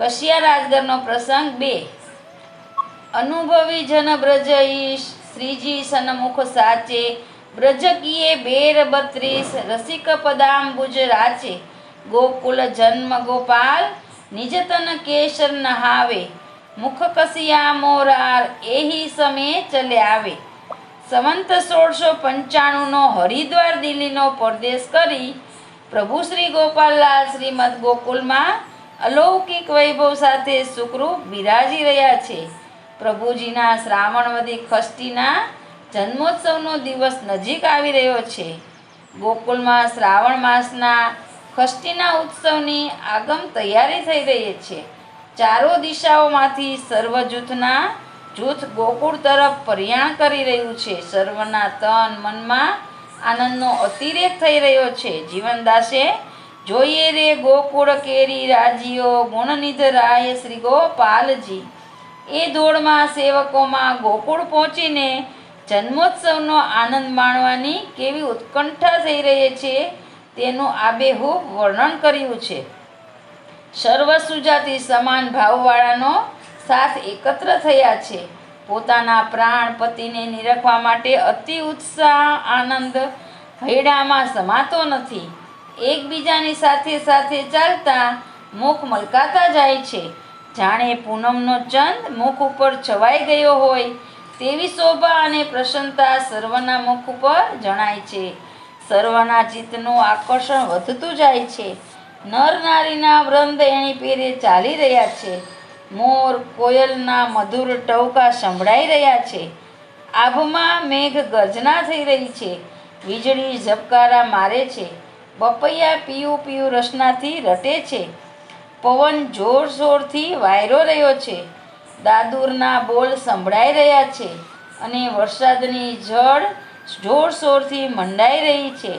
કશિયા રાજગરનો પ્રસંગ બે. અનુભવી જન બ્રજ ઈશ શ્રીજી સનમુખ સાચે. બ્રજકીએ બેર બત્રીસ, રસિક પદાંબુજ રાચે. ગોકુલ જન્મ ગોપાલ, નિજતન કેશર નહાવે. મુખ કસિયા મોરાર, એહી સમે ચલે આવે. સંવંત સોળસો પંચાણુંનો હરિદ્વાર દિલ્હીનો પરદેશ કરી. પ્રભુ શ્રી ગોપાલલાલ શ્રીમદ ગોકુલમાં અલૌકિક વૈભવ સાથે સુખરૂપ બિરાજી રહ્યા છે. પ્રભુજીના શ્રાવણવદી ખષ્ટીના જન્મોત્સવનો દિવસ નજીક આવી રહ્યો છે. ગોકુલમાં શ્રાવણ માસના ખષ્ટીના ઉત્સવની આગમ તૈયારી થઈ રહી છે. ચારો દિશાઓમાંથી સર્વ જૂથના જૂથ ગોકુળ તરફ પ્રયાણ કરી રહ્યું છે. સર્વના તન મનમાં આનંદનો અતિરેક થઈ રહ્યો છે. જીવનદાસે જોઈએ રે ગોકુળ કેરી રાજીઓ ગુણનિધ રાય શ્રી ગોપાલજી. એ દોડમાં સેવકોમાં ગોકુળ પહોંચીને જન્મોત્સવનો આનંદ માણવાની કેવી ઉત્કંઠા થઈ રહી છે તેનું આબેહૂબ વર્ણન કર્યું છે. સર્વ સુજાતિ સમાન ભાવવાળાનો સાથ એકત્ર થયા છે. પોતાના પ્રાણ પતિને નિરખવા માટે અતિ ઉત્સાહ, આનંદ હૈડામાં સમાતો નથી. એકબીજાની સાથે સાથે ચાલતા મુખ મલકાતા જાય છે. જાણે પૂનમનો ચંદ મુખ ઉપર છવાઈ ગયો હોય તેવી શોભા અને પ્રસન્નતા સર્વના મુખ ઉપર જણાય છે. સર્વના ચિત્તનું આકર્ષણ વધતું જાય છે. નર નારીના વૃંદ એની પેરે ચાલી રહ્યા છે. મોર, કોયલના મધુર ટવકા સંભળાઈ રહ્યા છે. આભમાં મેઘ ગર્જના થઈ રહી છે. વીજળી ઝબકારા મારે છે. બપૈયા પીયું પીયું રસનાથી રટે છે. પવન જોર જોરથી વાયરો રહ્યો છે. દાદુરના બોલ સંભળાઈ રહ્યા છે અને વરસાદની જળ જોરશોરથી મંડાઈ રહી છે.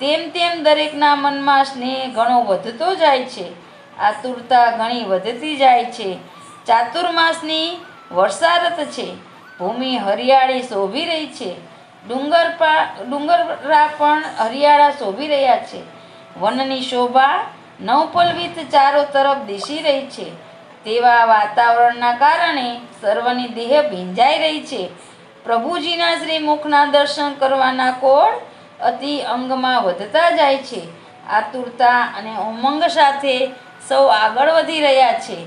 તેમ તેમ દરેકના મનમાં સ્નેહ ઘણો વધતો જાય છે. આતુરતા ઘણી વધતી જાય છે. ચાતુર્માસની વર્ષારત છે. ભૂમિ હરિયાળી શોભી રહી છે. ડુંગર ડુંગરા પણ હરિયાળા શોભી રહ્યા છે. વનની શોભા નવપલવિત ચારો તરફ દિશી રહી છે. તેવા વાતાવરણના કારણે સર્વની દેહ ભીંજાઈ રહી છે. પ્રભુજીના શ્રી મુખના દર્શન કરવાના કોળ અતિ અંગમાં વધતા જાય છે. આતુરતા અને ઉમંગ સાથે સૌ આગળ વધી રહ્યા છે.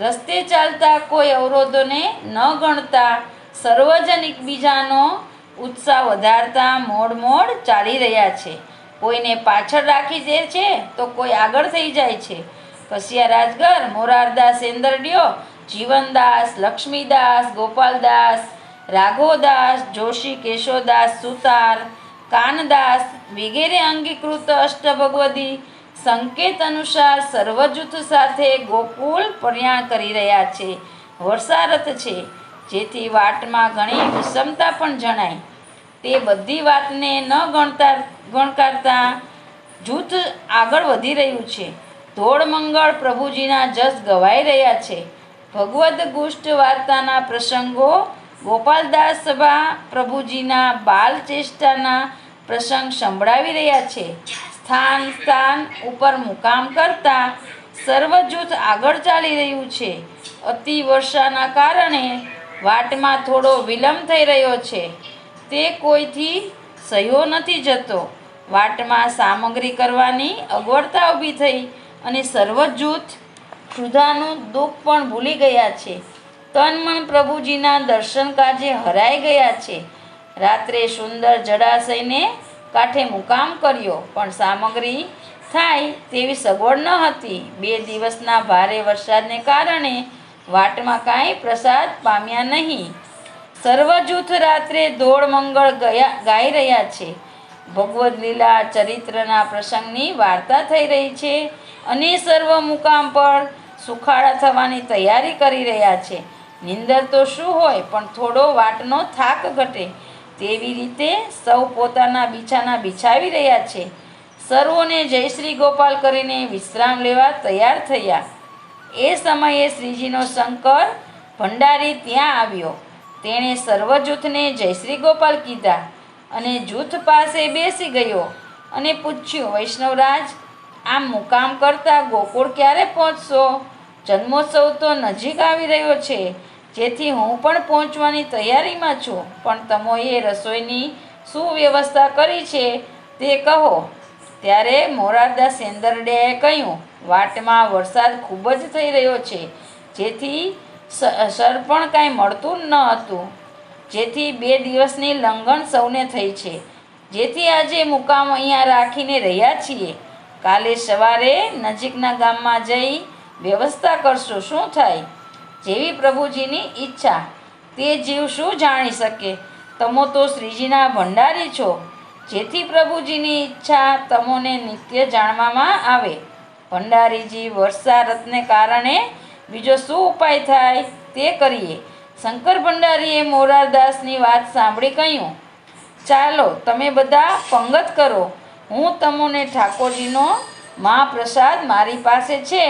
રસ્તે ચાલતા કોઈ અવરોધોને ન ગણતા સર્વજન એકબીજાનો ઉત્સાહ વધારતા મોડ મોડ ચાલી રહ્યા છે. કોઈને પાછળ રાખી દે છે તો કોઈ આગળ થઈ જાય છે. કસિયા રાજગર, મોરારદાસ એન્દરડિયો, જીવનદાસ, લક્ષ્મીદાસ, ગોપાલદાસ રાઘોદાસ જોશી કેશોદાસ, સુતાર, કાનદાસ વગેરે અંગીકૃત અષ્ટભગવદી સંકેત અનુસાર સર્વજૂથ સાથે ગોકુલ પ્રયાણ કરી રહ્યા છે. વર્ષારથ છે. જેથી વાટમાં ઘણી વિષમતા પણ જણાય. તે બધી વાતને ન ગણતા ગણકારતા જૂથ આગળ વધી રહ્યું છે. ધોળ મંગળ પ્રભુજીના જસ ગવાઈ રહ્યા છે. ભગવદ્ ગુષ્ટ વાર્તાના પ્રસંગો ગોપાલદાસ સભા પ્રભુજીના બાલ ચેષ્ટાના પ્રસંગ સંભળાવી રહ્યા છે. સ્થાન સ્થાન ઉપર મુકામ કરતા સર્વ જૂથ આગળ ચાલી રહ્યું છે. અતિ વર્ષાના કારણે વાટમાં થોડો વિલંબ થઈ રહ્યો છે. તે કોઈથી સહ્યો નથી જતો. વાટમાં સામગ્રી કરવાની અગવડતા ઊભી થઈ અને સર્વ જૂથ ક્ષુધાનું દુઃખ પણ ભૂલી ગયા છે. તન મન પ્રભુજીના દર્શન કાજે હરાઈ ગયા છે. રાત્રે સુંદર જળાશયને કાંઠે મુકામ કર્યો, પણ સામગ્રી થાય તેવી સગવડ ન હતી. બે દિવસના ભારે વરસાદને કારણે વાટમાં કાંઈ પ્રસાદ પામ્યા નહીં. સર્વ જૂથ રાત્રે ધોળ મંગળ ગયા, ગાઈ રહ્યા છે. ભગવદ્ લીલા ચરિત્રના પ્રસંગની વાર્તા થઈ રહી છે અને સર્વ મુકામ પર સુખાળા થવાની તૈયારી કરી રહ્યા છે. નિંદર તો શું હોય, પણ થોડો વાટનો થાક ઘટે. તેવી રીતે સૌ પોતાના બિછાના બિછાવી રહ્યા છે. સર્વોને જય શ્રી ગોપાલ કરીને વિશ્રામ લેવા તૈયાર થયા. એ સમયે શ્રીજીનો શંકર ભંડારી ત્યાં આવ્યો. તેણે સર્વ જૂથને જય શ્રી ગોપાલ કીધા અને જૂથ પાસે બેસી ગયો અને પૂછ્યું, વૈષ્ણવરાજ, આમ મુકામ કરતા ગોકુળ ક્યારે પહોંચશો? જન્મોત્સવ તો નજીક આવી રહ્યો છે, જેથી હું પણ પહોંચવાની તૈયારીમાં છું. પણ તમોએ રસોઈની શું વ્યવસ્થા કરી છે, તે કહો. ત્યારે મોરારદાસ સેંદરડેએ કહ્યું, વાટમાં વરસાદ ખૂબ જ થઈ રહ્યો છે. જેથી સર પણ કાંઈ મળતું ન હતું. જેથી બે દિવસની લંઘન સૌને થઈ છે. જેથી આજે મુકામ અહીંયા રાખીને રહ્યા છીએ. કાલે સવારે નજીકના ગામમાં જઈ વ્યવસ્થા કરશું, શું થાય? જેવી પ્રભુજીની ઈચ્છા. તે જીવ શું જાણી શકે? તમો તો શ્રીજીના ભંડારી છો. જેથી પ્રભુજીની ઈચ્છા તમોને નિત્ય જાણવામાં આવે. ભંડારીજી વર્ષા રથને કારણે બીજો શું ઉપાય થાય તે કરીએ. શંકર ભંડારીએ મોરારદાસની વાત સાંભળી કહ્યું, ચાલો, તમે બધા પંગત કરો. હું તમને ઠાકોરજીનો મહાપ્રસાદ મારી પાસે છે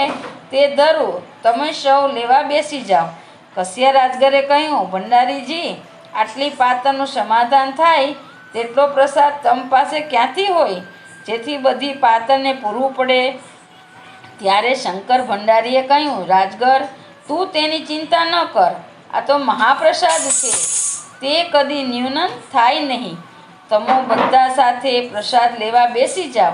તે ધરું. તમે સૌ લેવા બેસી જાઓ. કશ્યા રાજગરે કહ્યું, ભંડારીજી, આટલી પાત્રનું સમાધાન થાય તેટલો પ્રસાદ તમ પાસે ક્યાંથી હોય? જેથી બધી પાતરને પૂરવું પડે. ત્યારે શંકર ભંડારીએ કહ્યું, રાજગર, તું તેની ચિંતા ન કર. આ તો મહાપ્રસાદ છે. તે કદી ન્યૂનન થાય નહીં. તમો બધા સાથે પ્રસાદ લેવા બેસી જાઓ.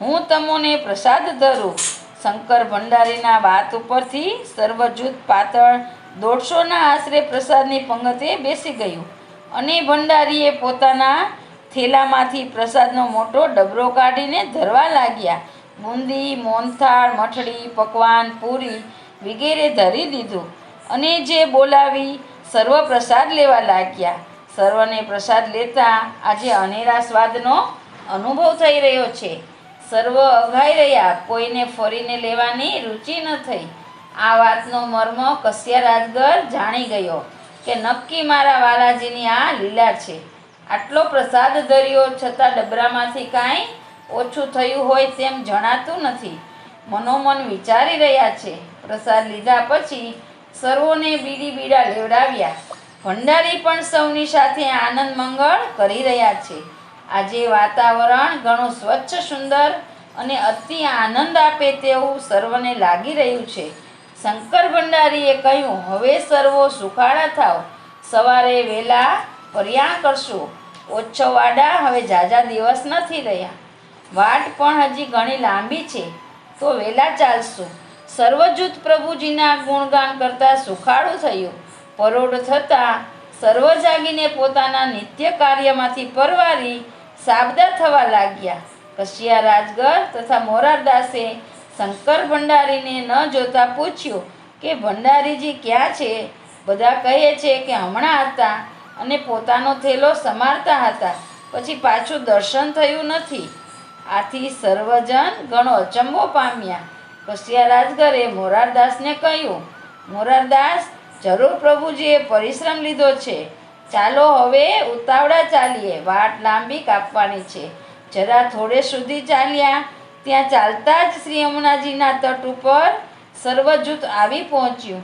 હું તમોને પ્રસાદ ધરું. શંકર ભંડારીના વાત ઉપરથી સર્વજૂથ પાતળ દોઢસોના આશરે પ્રસાદની પંગતે બેસી ગયું. અને ભંડારીએ પોતાના થેલામાંથી પ્રસાદનો મોટો ડબરો કાઢીને ધરવા લાગ્યા. બુંદી મોનથાળ મઠડી પકવાન, પૂરી વગેરે ધરી દીધું અને જે બોલાવી સર્વ પ્રસાદ લેવા લાગ્યા. સર્વને પ્રસાદ લેતા આજે અનેરા સ્વાદનો અનુભવ થઈ રહ્યો છે. સર્વ અઘાઈ રહ્યા, કોઈને ફરીને લેવાની રુચિ ન થઈ. આ વાતનો મર્મ કશ્યા રાજગર જાણી ગયો. કે નક્કી મારા વાલાજીની આ લીલા છે. આટલો પ્રસાદ ધર્યો છતાં ડબરામાંથી કાંઈ ઓછું થયું હોય તેમ જણાતું નથી. મનોમન વિચારી રહ્યા છે. પ્રસાદ લીધા પછી સર્વોને બીડી બીડા લેવડાવ્યા. ભંડારી પણ સૌની સાથે આનંદ મંગળ કરી રહ્યા છે. આજે વાતાવરણ ઘણું સ્વચ્છ, સુંદર અને અતિ આનંદ આપે તેવું સર્વને લાગી રહ્યું છે. શંકર ભંડારીએ કહ્યું, હવે સર્વો સુખાડા થાવ સવારે વહેલા પર્યાણ કરશું. ઓછો વાડા હવે જાજા દિવસ નથી રહ્યા. વાટ પણ હજી ઘણી લાંબી છે. તો વહેલા ચાલશું. સર્વજૂથ પ્રભુજીના ગુણગાન કરતાં સુખાડું થયું. પરોઢ થતાં સર્વ જાગીને પોતાના નિત્ય કાર્યમાંથી પરવારી સાબદા થવા લાગ્યા. કશિયા રાજગર તથા મોરારદાસે શંકર ભંડારીને ન જોતા પૂછ્યું કે ભંડારીજી ક્યાં છે? બધા કહે છે કે હમણાં હતા અને પોતાનો થેલો સમારતા હતા. પછી પાછું દર્શન થયું નથી. આથી સર્વજન ઘણો અચંબો પામ્યા. કશિયા રાજગરે મોરારદાસને કહ્યું, મોરારદાસ, જરૂર પ્રભુજીએ પરિશ્રમ લીધો છે. ચાલો હવે ઉતાવળા ચાલીએ. વાટ લાંબી કાપવાની છે. જરા થોડે સુધી ચાલ્યા ત્યાં ચાલતા જ શ્રી યમુનાજીના તટ ઉપર સર્વજૂથ આવી પહોંચ્યું.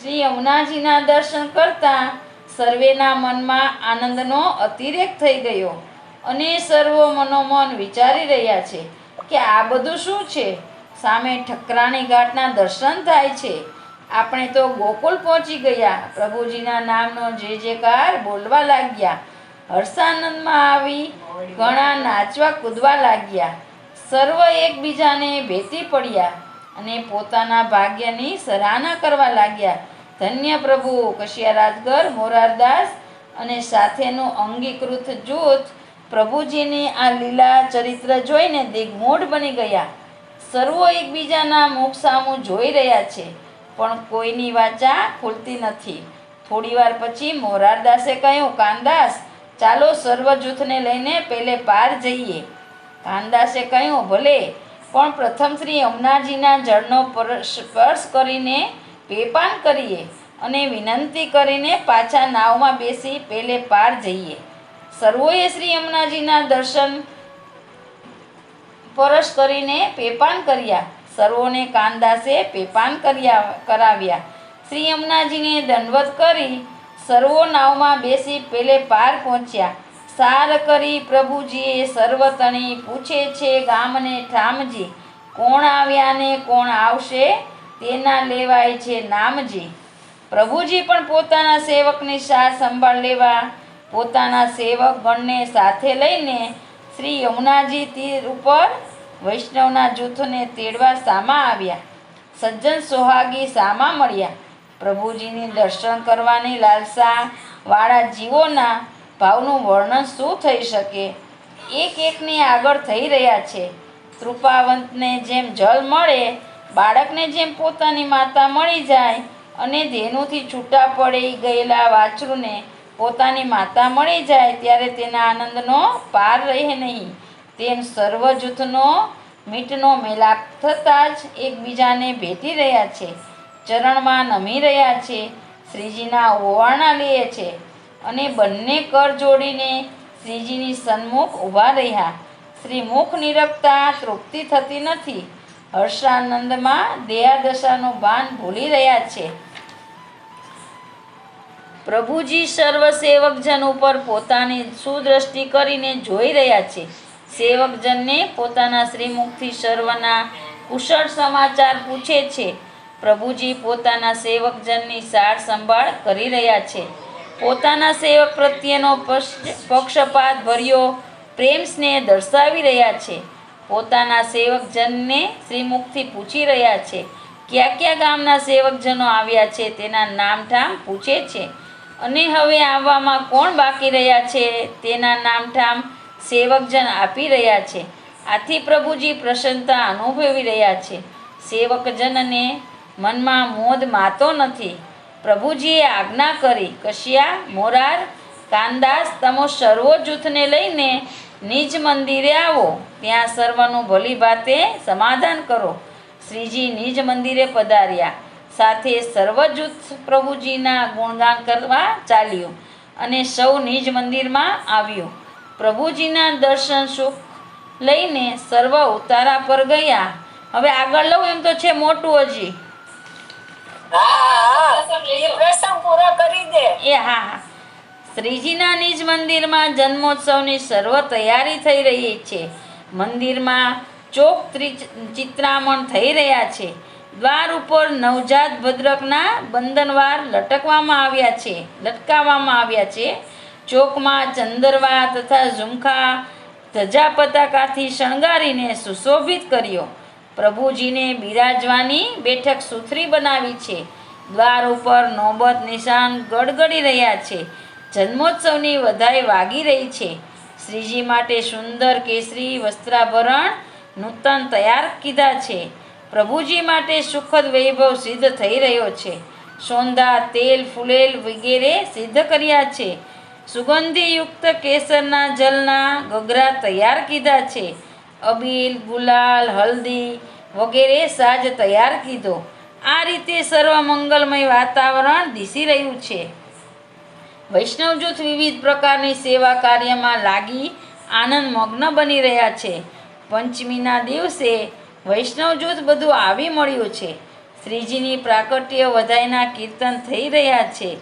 શ્રી યમુનાજીના દર્શન કરતાં સર્વેના મનમાં આનંદનો અતિરેક થઈ ગયો અને સર્વો મનોમન વિચારી રહ્યા છે કે આ બધું શું છે? સામે ઠકરાણી ઘાટના દર્શન થાય છે. આપણે તો ગોકુલ પહોંચી ગયા. પ્રભુજીના નામનો જે જેકાર બોલવા લાગ્યા. હર્ષાનંદમાં આવી ઘણા નાચવા કૂદવા લાગ્યા. સર્વ એકબીજાને ભેટી પડ્યા અને પોતાના ભાગ્યની સરાહના કરવા લાગ્યા. ધન્ય પ્રભુ, કશિયા રાજગર મોરારદાસ અને સાથેનું અંગીકૃત જૂથ પ્રભુજીની આ લીલા ચરિત્ર જોઈને દિગ્મૂઢ બની ગયા. સર્વો એકબીજાના મુખ સામું જોઈ રહ્યા છે, પણ કોઈની વાચા ખુલતી નથી. થોડીવાર પછી મોરારદાસે કહ્યું, કાનદાસ, ચાલો સર્વ જૂથને લઈને પેલે પાર જઈએ. કાનદાસે કહ્યું, ભલે, પણ પ્રથમ શ્રી અમનાજીના જળનો પર- સ્પર્શ કરીને પેપાન કરીએ અને વિનંતી કરીને પાછા નાવમાં બેસી પેલે પાર જઈએ. સર્વોએ શ્રી અમનાજીના દર્શન પરશ કરીને પેપાન કર્યા. સર્વોને કાનદાસે પેપાન કર્યા, કરાવ્યા. શ્રી અમનાજીને દંડવત કરી સર્વો નાવમાં બેસી પેલે પાર પહોંચ્યા. સાર કરી પ્રભુજીએ સર્વતણી પૂછે છે, ગામને ઠામજી, કોણ આવ્યા ને કોણ આવશે તેના લેવાય છે નામજી. પ્રભુજી પણ પોતાના સેવકની સાર સંભાળ લેવા, પોતાના સેવક ગણને સાથે લઈને શ્રી યમુનાજી તીર ઉપર વૈષ્ણવના જૂથને તેડવા સામા આવ્યા. સજ્જન સોહાગી સામા મળ્યા. પ્રભુજીની દર્શન કરવાની લાલસા વાળા જીવોના ભાવનું વર્ણન શું થઈ શકે? એક એકને આગળ થઈ રહ્યા છે. કૃપાવંતને જેમ જલ મળે, બાળકને જેમ પોતાની માતા મળી જાય અને ધેનુથી છૂટા પડી ગયેલા વાછરુને પોતાની માતા મળી જાય, ત્યારે તેના આનંદનો પાર રહે નહીં. તેમ સર્વ જૂથનો, મીટનો મેલાપ થતાં જ એકબીજાને ભેટી રહ્યા છે. ચરણમાં નમી રહ્યા છે. શ્રીજીના ઓવાણા લે છે. અને બંને કર જોડીને શ્રીજીની સન્મુખ ઊભા રહ્યા. શ્રી મુખ નિરખતા તૃપ્તિ થતી નથી. હર્ષાનંદમાં દેહાદશાનો ભાન ભૂલી રહ્યા છે. પ્રભુજી સર્વ સેવકજન ઉપર પોતાની સુદ્રષ્ટિ કરીને જોઈ રહ્યા છે. સેવકજનને પોતાના શ્રીમુખથી સર્વના કુશળ સમાચાર પૂછે છે. પ્રભુજી પોતાના સેવકજનની સાર સંભાળ કરી રહ્યા છે. પોતાના સેવક પ્રત્યેનો પક્ષ- પક્ષપાત ભર્યો, પ્રેમ સ્નેહ દર્શાવી રહ્યા છે. પોતાના સેવકજનને શ્રીમુખથી પૂછી રહ્યા છે, કયા કયા ગામના સેવકજનો આવ્યા છે? તેના નામઠામ પૂછે છે. અને હવે આવવામાં કોણ બાકી રહ્યા છે? તેના નામઠામ સેવકજન આપી રહ્યા છે. આથી પ્રભુજી પ્રસન્નતા અનુભવી રહ્યા છે. સેવકજનને મનમાં મોદ માતો નથી. પ્રભુજીએ આજ્ઞા કરી, કશિયા, મોરાર, કાનદાસ, તમો સર્વો જૂથને લઈને નિજ મંદિરે આવો. ત્યાં સર્વનું ભલી ભાતે સમાધાન કરો. શ્રીજી નિજ મંદિરે પધાર્યા. સાથે સર્વ જૂથ પ્રભુજીના ગુણગાન કરવા ચાલ્યું અને સૌ નિજ મંદિરમાં આવ્યું. પ્રભુજીના દર્શન સુખ લઈને સર્વ ઉતારા પર ગયા. હવે આગળ લઉં એમ તો છે મોટું હજી. એ હા હા. શ્રીજીના નિજ મંદિરમાં જન્મોત્સવની સર્વ તૈયારી થઈ રહી છે. મંદિરમાં ચોક ત્રિ- ચિત્રામણ થઈ રહ્યા છે. દ્વાર ઉપર નવજાત ભદ્રકના બંધનવાર લટકવામાં આવ્યા છે, લટકાવવામાં આવ્યા છે. ચોકમાં ચંદરવા તથા ઝુમખા ધજા પતાકાથી શણગારીને સુશોભિત કર્યો. પ્રભુજીને બિરાજવાની બેઠક સુથરી બનાવી છે. દ્વાર ઉપર નોબત નિશાન ગડગડી રહ્યા છે. જન્મોત્સવની વધાઈ વાગી રહી છે. શ્રીજી માટે સુંદર કેસરી વસ્ત્રાભરણ નૂતન તૈયાર કીધા છે. પ્રભુજી માટે સુખદ વૈભવ સિદ્ધ થઈ રહ્યો છે. સોંદા, તેલ, ફૂલેલ વગેરે સિદ્ધ કર્યા છે. સુગંધીયુક્ત કેસરના જલના ગગરા તૈયાર કીધા છે. અબીલ, ગુલાલ, હલ્દી વગેરે સાજ તૈયાર કીધો. આ રીતે સર્વ મંગલમય વાતાવરણ દિસી રહ્યું છે. વૈષ્ણવ જૂથ વિવિધ પ્રકારની સેવા કાર્યમાં લાગી આનંદ મગ્ન બની રહ્યા છે. પંચમીના દિવસે વૈષ્ણવ જૂથ બધું આવી મળ્યું છે. શ્રીજીની પ્રાકટ્ય વધાઈના કીર્તન થઈ રહ્યા છે.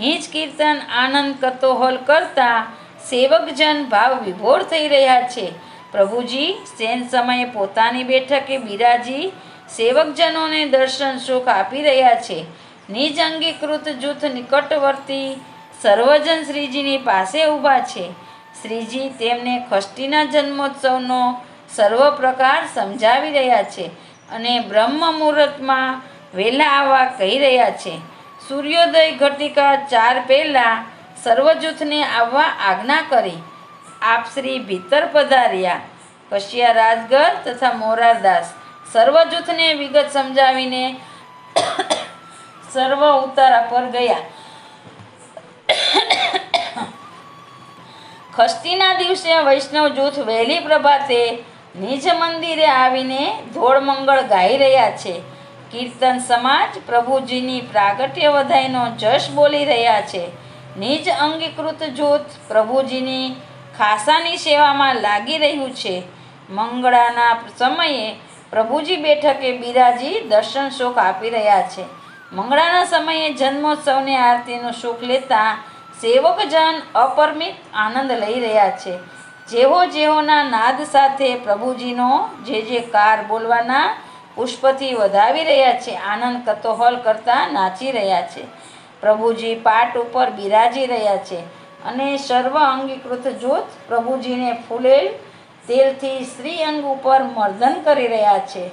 હિંચ કીર્તન આનંદ કતોહલ કરતા સેવકજન ભાવ વિભોર થઈ રહ્યા છે. પ્રભુજી, સેન સમયે પોતાની બેઠકે બિરાજી, સેવકજનોને દર્શન સુખ આપી રહ્યા છે. નિજ અંગીકૃત જૂથ નિકટવર્તી સર્વજન શ્રીજીની પાસે ઊભા છે. શ્રીજી તેમને ખષ્ટીના જન્મોત્સવનો સર્વ પ્રકાર સમજાવી રહ્યા છે અને બ્રહ્મ મુહૂર્તમાં વહેલા આવવા કહી રહ્યા છે. સૂર્યોદય ઘટિકા ચાર પહેલાં સર્વ જૂથને આવવા આજ્ઞા કરી આપ શ્રી ભીતર પધાર્યા. કશિયા રાજગર તથા મોરારદાસ સર્વ જૂથને વિગત સમજાવીને સર્વ ઉતારા પર ગયા. ખસ્તીના દિવસે વૈષ્ણવ જૂથ વહેલી પ્રભાતે નિજ મંદિરે આવીને ધોળ મંગળ ગાઈ રહ્યા છે. કીર્તન સમાજ પ્રભુજીની પ્રાગટ્ય વધાઈનો જશ બોલી રહ્યા છે. નિજ અંગીકૃત જૂથ પ્રભુજીની ખાસાની સેવામાં લાગી રહ્યું છે. મંગળાના સમયે પ્રભુજી બેઠકે બિરાજી દર્શન શોખ આપી રહ્યા છે. મંગળાના સમયે જન્મોત્સવની આરતીનો શોખ લેતા સેવકજન અપરમિત આનંદ લઈ રહ્યા છે. જેવો જેવોના નાદ સાથે પ્રભુજીનો જે જે કાર બોલવાના પુષ્પથી વધાવી રહ્યા છે, આનંદ કતોહલ કરતા નાચી રહ્યા છે. પ્રભુજી પાટ ઉપર બિરાજી રહ્યા છે. અને સર્વ અંગીકૃત જૂથ પ્રભુજીને ફૂલેલ તેલથી શ્રી અંગ ઉપર મર્દન કરી રહ્યા છે.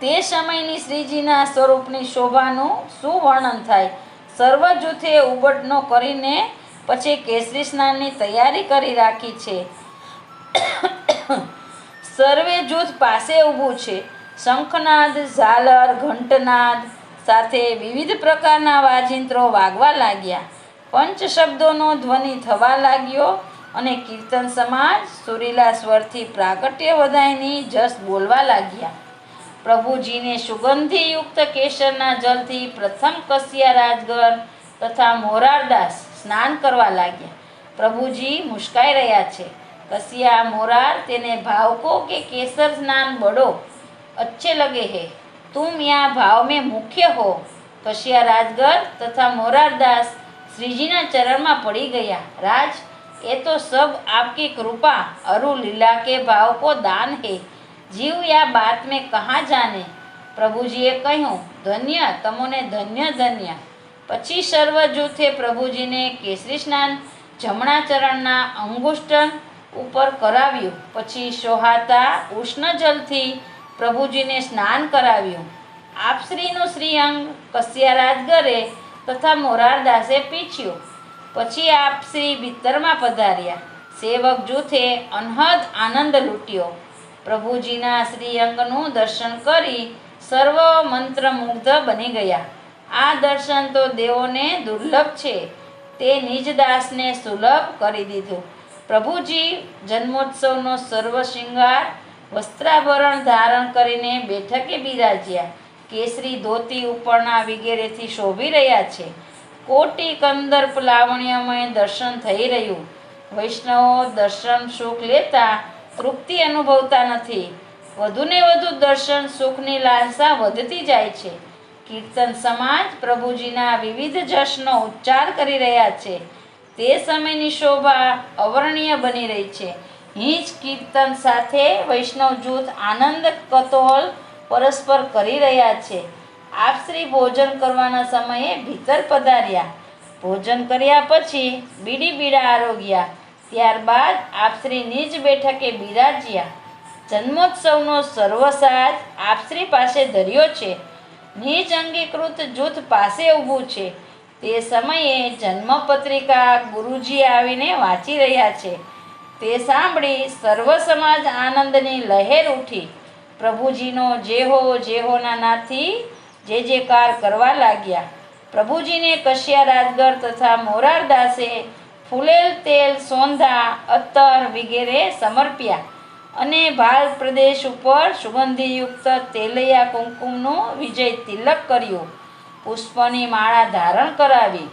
તે સમયની શ્રીજીના સ્વરૂપની શોભાનું શું વર્ણન થાય? સર્વ જૂથે ઉબટનો કરીને પછી કેસરી સ્નાનની તૈયારી કરી રાખી છે. સર્વે જૂથ પાસે ઊભું છે. શંખનાદ, ઝાલર, ઘંટનાદ સાથે વિવિધ પ્રકારના વાજિંત્રો વાગવા લાગ્યા. પંચ શબ્દોનો ધ્વનિ થવા લાગ્યો અને કીર્તન સમાજ સુરીલા સ્વરથી પ્રાગટ્ય વધાયની જસ બોલવા લાગ્યા. પ્રભુજીને સુગંધિયુક્ત કેસરના જલથી પ્રથમ કસિયા રાજગર તથા મોરારદાસ સ્નાન કરવા લાગ્યા. પ્રભુજી મુશ્કાઈ રહ્યા છે. કસિયા મોરાર, તેને ભાવકો કે કેસર સ્નાન બડો અચ્છે લગે હે. તું યા ભાવ મેં મુખ્ય હો. કસિયા રાજગર તથા મોરારદાસ શ્રીજીના ચરણમાં પડી ગયા. રાજ, એ તો સબ આપકી કૃપા, અરુ લીલા કે ભાવ કો દાન હે. જીવ યા બાત મેં કહા જાને? પ્રભુજીએ કહ્યું, ધન્ય, તમોને ધન્ય ધન્ય. પછી સર્વ જૂથે પ્રભુજીને કેસરી સ્નાન, જમણા ચરણના અંગુષ્ટન ઉપર કરાવ્યું. પછી સોહાતા ઉષ્ણ જલથી પ્રભુજીને સ્નાન કરાવ્યું. આપશ્રીનું શ્રીઅંગ કસ્યા રાજગરે તથા મોરારદાસે પીછ્યું. પછી આપ શ્રી ભીતરમાં પધાર્યા. સેવક જૂથે અનહદ આનંદ લૂંટ્યો. પ્રભુજીના શ્રીઅંગનું દર્શન કરી સર્વ મંત્રમુગ્ધ બની ગયા. આ દર્શન તો દેવોને દુર્લભ છે. તે નિજદાસને સુલભ કરી દીધું. પ્રભુજી જન્મોત્સવનો સર્વ શૃંગાર, વસ્ત્રાભરણ ધારણ કરીને બેઠકે બિરાજ્યા. કેસરી ધોતી ઉપરના વગેરેથી શોભી રહ્યા છે. કોટી કંદર્પ લાવણ્યમય દર્શન થઈ રહ્યું. વૈષ્ણવો દર્શન સુખ લેતા તૃપ્તિ અનુભવતા નથી. વધુને વધુ દર્શન સુખની લાલસા વધતી જાય છે. કીર્તન સમાજ પ્રભુજીના વિવિધ જશનો ઉચ્ચાર કરી રહ્યા છે. તે સમયની શોભા અવર્ણીય બની રહી છે. હિંચ કીર્તન સાથે વૈષ્ણવ જૂથ આનંદ કતોલ પરસ્પર કરી રહ્યા છે. આપ શ્રી ભોજન કરવાના સમયે ભીતર પધાર્યા. ભોજન કર્યા પછી બીડી બીડા આરોગ્યા. ત્યારબાદ આપશ્રી નિજ બેઠકે બિરાજ્યા. જન્મોત્સવનો સર્વસાજ આપશ્રી પાસે ધર્યો છે. નિજ અંગીકૃત જૂથ પાસે ઊભું છે. તે સમયે જન્મપત્રિકા ગુરુજી આવીને વાંચી રહ્યા છે. તે સાંભળી સર્વ સમાજ આનંદની લહેર ઉઠી. પ્રભુજીનો જેહો જેહોના નાથી જે જેકાર કરવા લાગ્યા. પ્રભુજીને કશ્યા રાજગર તથા મોરારદાસે ફૂલેલ તેલ, સોંધા અત્તર વગેરે સમર્પ્યા અને ભાલ પ્રદેશ ઉપર સુગંધીયુક્ત તેલૈયા કુમકુમનું વિજય તિલક કર્યું. પુષ્પની માળા ધારણ કરાવી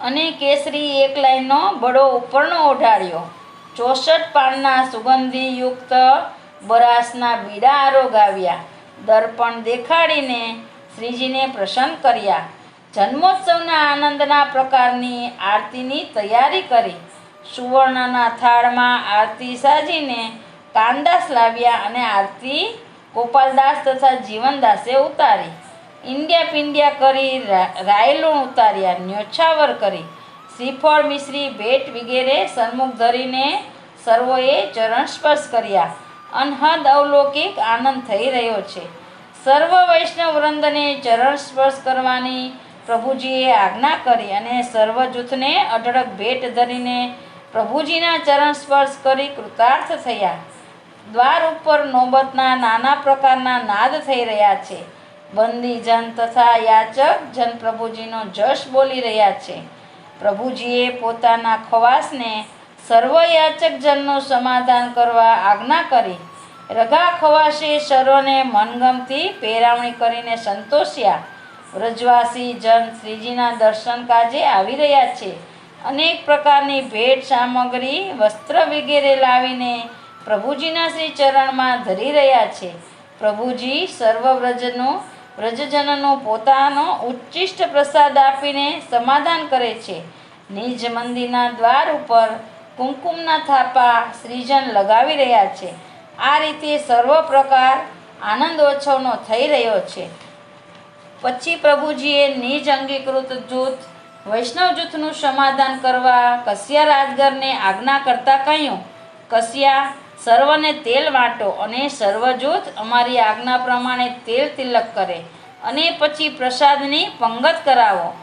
અને કેસરી એક લાઈનનો બડો ઉપરનો ઓઢાડ્યો ચોસઠ પાનના સુગંધીયુક્ત બરાસના બીડા આરોગાવ્યા દર્પણ દેખાડીને શ્રીજીને પ્રસન્ન કર્યા. જન્મોત્સવના આનંદના પ્રકારની આરતીની તૈયારી કરી. સુવર્ણના થાળમાં આરતી સાજીને કાનદાસ લાવ્યા અને આરતી ગોપાલદાસ તથા જીવનદાસે ઉતારી. ઇન્ડિયા પિંડિયા કરી રાયલુણ ઉતાર્યા, ન્યોછાવર કરી. શ્રીફળ મિશ્રી ભેટ વગેરે સન્મુખ ધરીને સર્વોએ ચરણ સ્પર્શ કર્યા. અનહદ અવલૌકિક આનંદ થઈ રહ્યો છે. સર્વ વૈષ્ણવ વૃંદને ચરણ સ્પર્શ કરવાની પ્રભુજીએ આજ્ઞા કરી અને સર્વ જૂથને અઢળક ભેટ ધરીને પ્રભુજીના ચરણ સ્પર્શ કરી કૃતાર્થ થયા. દ્વાર ઉપર નોબતના નાના પ્રકારના નાદ થઈ રહ્યા છે. બંદી, જન તથા યાચક જન પ્રભુજીનો જશ બોલી રહ્યા છે. પ્રભુજીએ પોતાના ખવાસને સર્વ યાચક જનનું સમાધાન કરવા આજ્ઞા કરી. રગા ખવાસી સર્વને મનગમતી પહેરાવણી કરીને સંતોષ્યા. વ્રજવાસી જન શ્રીજીના દર્શન કાજે આવી રહ્યા છે. અનેક પ્રકારની ભેટ સામગ્રી, વસ્ત્ર વગેરે લાવીને પ્રભુજીના શ્રી ચરણમાં ધરી રહ્યા છે. પ્રભુજી સર્વ વ્રજનું વ્રજજનનું પોતાનો ઉચ્ચિષ્ટ પ્રસાદ આપીને સમાધાન કરે છે. નિજ મંદિરના દ્વાર ઉપર કુમકુમના થાપા શ્રીજન લગાવી રહ્યા છે. આ રીતે સર્વ પ્રકાર આનંદોત્સવનો થઈ રહ્યો છે. પછી પ્રભુજીએ નિજ અંગીકૃત જૂથ, વૈષ્ણવ જૂથનું સમાધાન કરવા કસિયા રાજગરને આજ્ઞા કરતા કહ્યું, કસિયા, સર્વને તેલ વાંટો અને સર્વ જૂથ અમારી આજ્ઞા પ્રમાણે તેલ તિલક કરે અને પછી પ્રસાદની પંગત કરાવો.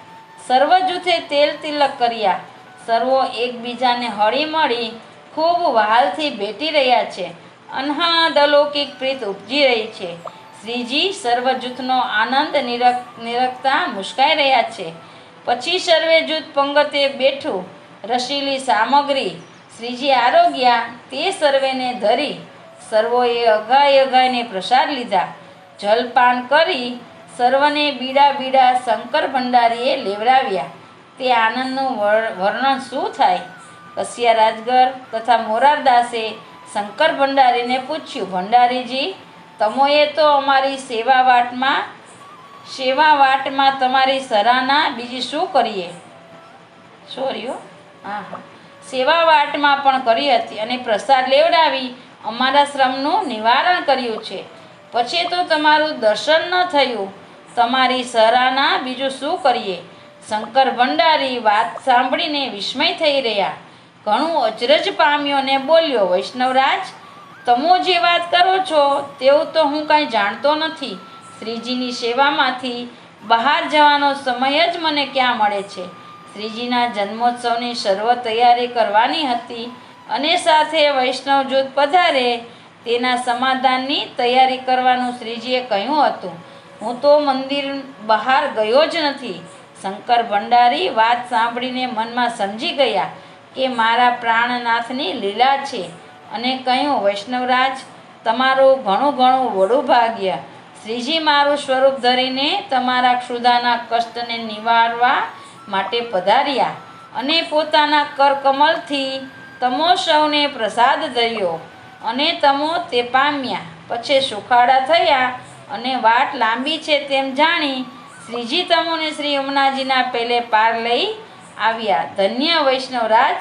સર્વ જૂથે તેલ તિલક કર્યા. સર્વો એકબીજાને હળી મળી ખૂબ વહાલથી ભેટી રહ્યા છે. અનહદ અલૌકિક પ્રીત ઉપજી રહી છે. શ્રીજી સર્વ જૂથનો આનંદ નિરક, નિરખતા મુસ્કાઈ રહ્યા છે. પછી સર્વે જૂથ પંગતે બેઠું. રસીલી સામગ્રી. શ્રીજી આરોગ્યા તે સર્વેને ધરી. સર્વોએ અઘાય અઘાયને પ્રસાદ લીધા. જલપાન કરી સર્વને બીડા બીડા શંકર ભંડારીએ લેવડાવ્યા. તે આનંદનું વર- વર્ણન શું થાય? કસિયા રાજગર તથા મોરારદાસે શંકર ભંડારીને પૂછ્યું, ભંડારીજી, તમોએ તો અમારી સેવા વાટમાં સેવા વાટમાં તમારી સરાહના બીજી શું કરીએ? સોરી હો. હા હા. સેવા વાટમાં પણ કરી હતી અને પ્રસાદ લેવડાવી અમારા શ્રમનું નિવારણ કર્યું છે. પછી તો તમારું દર્શન ન થયું. તમારી સરાહના બીજું શું કરીએ? શંકર ભંડારી વાત સાંભળીને વિસ્મય થઈ રહ્યા. ઘણું અચરજ પામ્યો ને બોલ્યો, વૈષ્ણવરાજ, તમો જે વાત કરો છો તેવું તો હું કાંઈ જાણતો નથી. શ્રીજીની સેવામાંથી બહાર જવાનો સમય જ મને ક્યાં મળે છે? શ્રીજીના જન્મોત્સવની સર્વ તૈયારી કરવાની હતી અને સાથે વૈષ્ણવ જૂથ પધારે તેના સમાધાનની તૈયારી કરવાનું શ્રીજીએ કહ્યું હતું. હું તો મંદિર બહાર ગયો જ નથી. શંકર ભંડારી વાત સાંભળીને મનમાં સમજી ગયા કે મારા પ્રાણનાથની લીલા છે અને કહ્યું, વૈષ્ણવરાજ, તમારું ઘણું ઘણું વડું ભાગ્ય શ્રીજી, મારું સ્વરૂપ ધરીને તમારા ક્ષુદાના કષ્ટને નિવારવા માટે પધાર્યા અને પોતાના કરકમલથી તમો સૌને પ્રસાદ ધર્યો અને તમો તે પામ્યા. પછી સુખાડા થયા અને વાટ લાંબી છે તેમ જાણી શ્રીજી તમોને શ્રી યમુનાજીના પેલે પાર લઈ આવ્યા. ધન્ય વૈષ્ણવરાજ,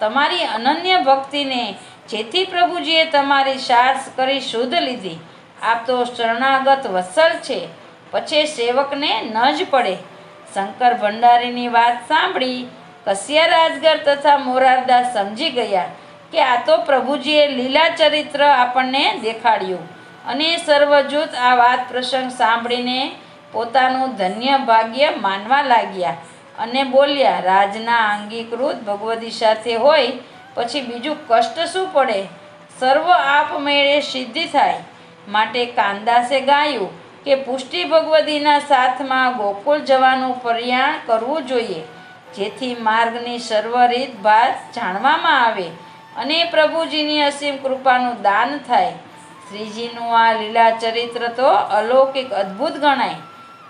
તમારી અનન્ય ભક્તિને જેથી પ્રભુજીએ તમારી સાર્સ કરી શુદ્ધ લીધી. આપ તો શરણાગત વત્સલ છે. પછી સેવકને ન જ પડે. શંકર ભંડારીની વાત સાંભળી કસ્યા રાજગર તથા મોરારદાસ સમજી ગયા કે આ તો પ્રભુજીએ લીલા ચરિત્ર આપણને દેખાડ્યું. અને સર્વજૂથ આ વાત પ્રસંગ સાંભળીને પોતાનું ધન્ય ભાગ્ય માનવા લાગ્યા અને બોલ્યા, રાજના અંગીકૃત ભગવતી સાથે હોય, પછી બીજું કષ્ટ શું પડે? સર્વ આપમેળે સિદ્ધિ થાય. માટે કાંદાસે ગાયું કે પુષ્ટિ ભગવતીના સાથમાં ગોકુળ જવાનું પર્યાણ કરવું જોઈએ, જેથી માર્ગની સર્વરીત ભાત જાણવામાં આવે અને પ્રભુજીની અસીમ કૃપાનું દાન થાય. શ્રીજીનું આ લીલા ચરિત્ર તો અલૌકિક અદ્ભુત ગણાય.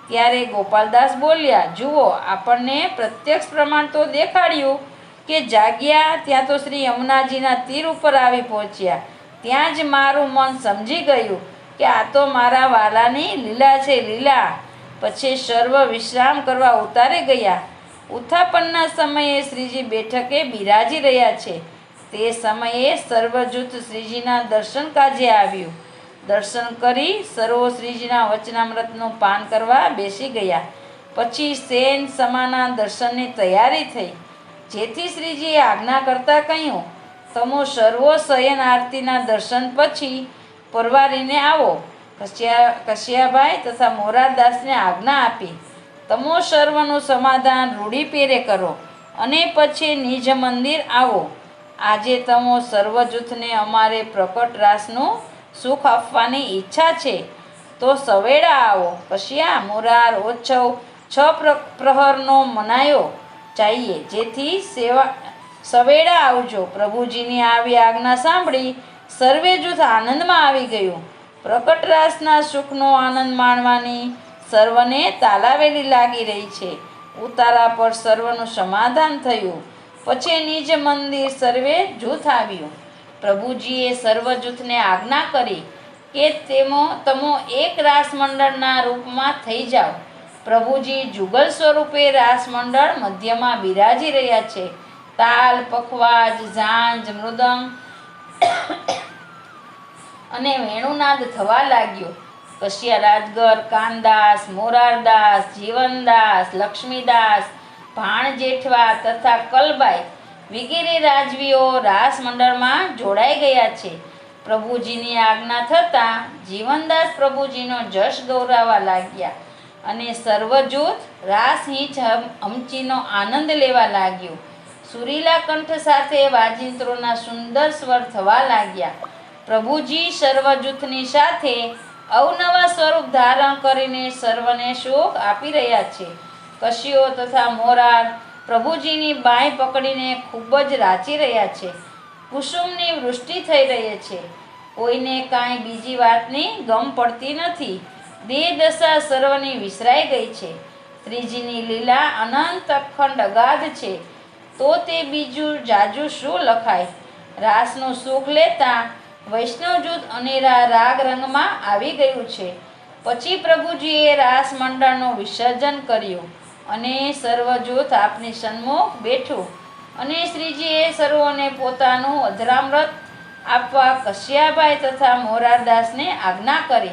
ત્યારે ગોપાલદાસ બોલ્યા, જુઓ, આપણને પ્રત્યક્ષ પ્રમાણ તો દેખાડ્યું કે જાગ્યા ત્યાં તો શ્રી યમુનાજીના તીર ઉપર આવી પહોંચ્યા. ત્યાં જ મારું મન સમજી ગયું કે આ તો મારા વાલાની લીલા છે લીલા. પછી સર્વ વિશ્રામ કરવા ઉતારે ગયા. ઉત્થાપનના સમયે શ્રીજી બેઠકે બિરાજી રહ્યા છે. તે સમયે સર્વજૂથ શ્રીજીના દર્શન કાજે આવ્યું. દર્શન કરી સર્વો શ્રીજીના વચનામૃતનું પાન કરવા બેસી ગયા. પછી સેન સમાના દર્શનની તૈયારી થઈ. જેથી શ્રીજીએ આજ્ઞા કરતા કહ્યું તમો સર્વો શયન આરતીના દર્શન પછી પરવારીને આવો. કશ્યા, કશ્યાભાઈ તથા મોરારદાસને આજ્ઞા આપી, તમો સર્વનું સમાધાન રૂઢી પેરે કરો અને પછી નિજ મંદિર આવો. આજે તમો સર્વ જૂથને અમારે પ્રકટ રાસનું સુખ આપવાની ઈચ્છા છે, તો સવેળા આવો. કશિયા મુરાર ઓછવ છ પ્ર- પ્રહરનો મનાયો. ચાહીએ. જેથી સેવા, સવેળા આવજો. પ્રભુજીની આવી આજ્ઞા સાંભળી સર્વે જૂથ આનંદમાં આવી ગયું. પ્રકટ રાસના સુખનો આનંદ માણવાની સર્વને તાલાવેલી લાગી રહી છે. ઉતારા પર સર્વનું સમાધાન થયું. પછી નિજ મંદિર સર્વે જૂથ આવ્યું. પ્રભુજીએ સર્વ જૂથને આજ્ઞા કરી કે તેમો તમો એક રાસમંડળના રૂપમાં થઈ જાઓ. પ્રભુજી જુગલ સ્વરૂપે રાસ મંડળ મધ્યમાં બિરાજી રહ્યા છે. તાલ, પખવાજ, ઝાંઝ, મૃદંગ અને વેણુનાદ થવા લાગ્યો. કશિયા રાજગર, કાનદાસ, મોરારદાસ, જીવનદાસ, લક્ષ્મીદાસ ભાણ જેઠવા તથા કલબાઈ વગેરે રાજવીઓ રાસ મંડળમાં જોડાઈ ગયા છે. પ્રભુજીની આજ્ઞા થતાં જીવનદાસ પ્રભુજીનો જશ ગૌરાવા લાગ્યા અને સર્વજૂથ રાસ હિંચ હમ- હમચીનો આનંદ લેવા લાગ્યો. સુરીલા કંઠ સાથે વાજિંત્રોના સુંદર સ્વર થવા લાગ્યા. પ્રભુજી સર્વજૂથની સાથે અવનવા સ્વરૂપ ધારણ કરીને સર્વને શોક આપી રહ્યા છે. કશીઓ તથા મોરાર પ્રભુજીની બાંય પકડીને ખૂબ જ રાચી રહ્યા છે. કુસુમની વૃષ્ટિ થઈ રહી છે. કોઈને કાંઈ બીજી વાતની ગમ પડતી નથી. દેહ દશા સર્વની વિસરાઈ ગઈ છે. ત્રીજીની લીલા અનંત અખંડ અગાધ છે. તો તે બીજું જાજુ શું લખાય? રાસનું સુખ લેતા વૈષ્ણવ જૂથ અનેરા રાગ રંગમાં આવી ગયું છે. પછી પ્રભુજીએ રાસ મંડળનું વિસર્જન કર્યું. અને સર્વજૂથ આપની સન્મુખ બેઠું. અને શ્રીજીએ સર્વોને પોતાનું અધરામૃત આપવા કશ્યાભાઈ તથા મોરારદાસને આજ્ઞા કરી.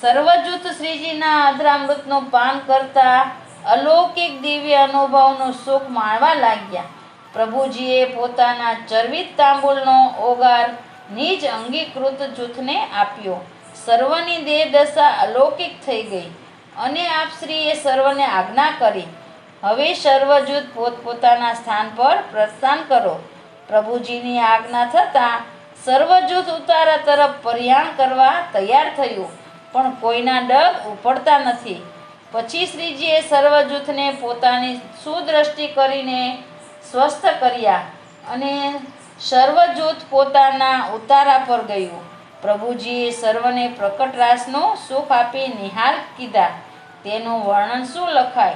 સર્વજૂથ શ્રીજીના અધરામૃતનું પાન કરતા અલૌકિક દિવ્ય અનુભવનો સુખ માણવા લાગ્યા. પ્રભુજીએ પોતાના ચરવિત તાંબુલનો ઓગાર નિજ અંગીકૃત જૂથને આપ્યો. સર્વની દેહ દશા અલૌકિક થઈ ગઈ. અને આપશ્રીએ સર્વને આજ્ઞા કરી, હવે સર્વ જૂથ પોતપોતાના સ્થાન પર પ્રસ્થાન કરો. પ્રભુજીની આજ્ઞા થતાં સર્વ જૂથ ઉતારા તરફ પ્રયાણ કરવા તૈયાર થયું, પણ કોઈના ડગ ઉપડતા નથી. પછી શ્રીજીએ સર્વ જૂથને પોતાની સુદ્રષ્ટિ કરીને સ્વસ્થ કર્યા અને સર્વ જૂથ પોતાના ઉતારા પર ગયું. પ્રભુજીએ સર્વને પ્રકટ રાસનો સુખ આપી નિહાલ કીધા. તેનું વર્ણન શું લખાય?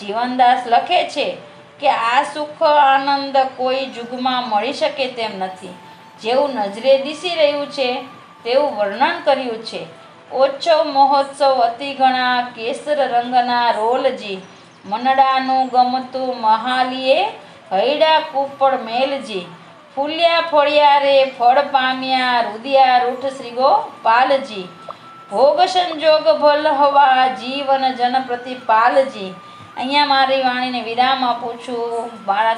જીવનદાસ લખે છે કે આ સુખ આનંદ કોઈ જુગમાં મળી શકે તેમ નથી. જેવું નજરે દિસી રહ્યું છે, તેવું વર્ણન કર્યું છે. ઓછો મહોત્સવ અતિ ઘણા કેસર રંગના રોલજી, મનડાનું ગમતું મહાલીએ હૈડા કુપડ મેલજી ફૂલ્યા ફળ્યા રે, ફળ પામ્યા, રુદિયા રૂઠ શ્રીગો પાલજી. ભોગ સંજોગ ભલ હવા, જીવન જન પ્રતિપાલજી અહીંયા મારી વાણીને વિરામ આપું છું. મારા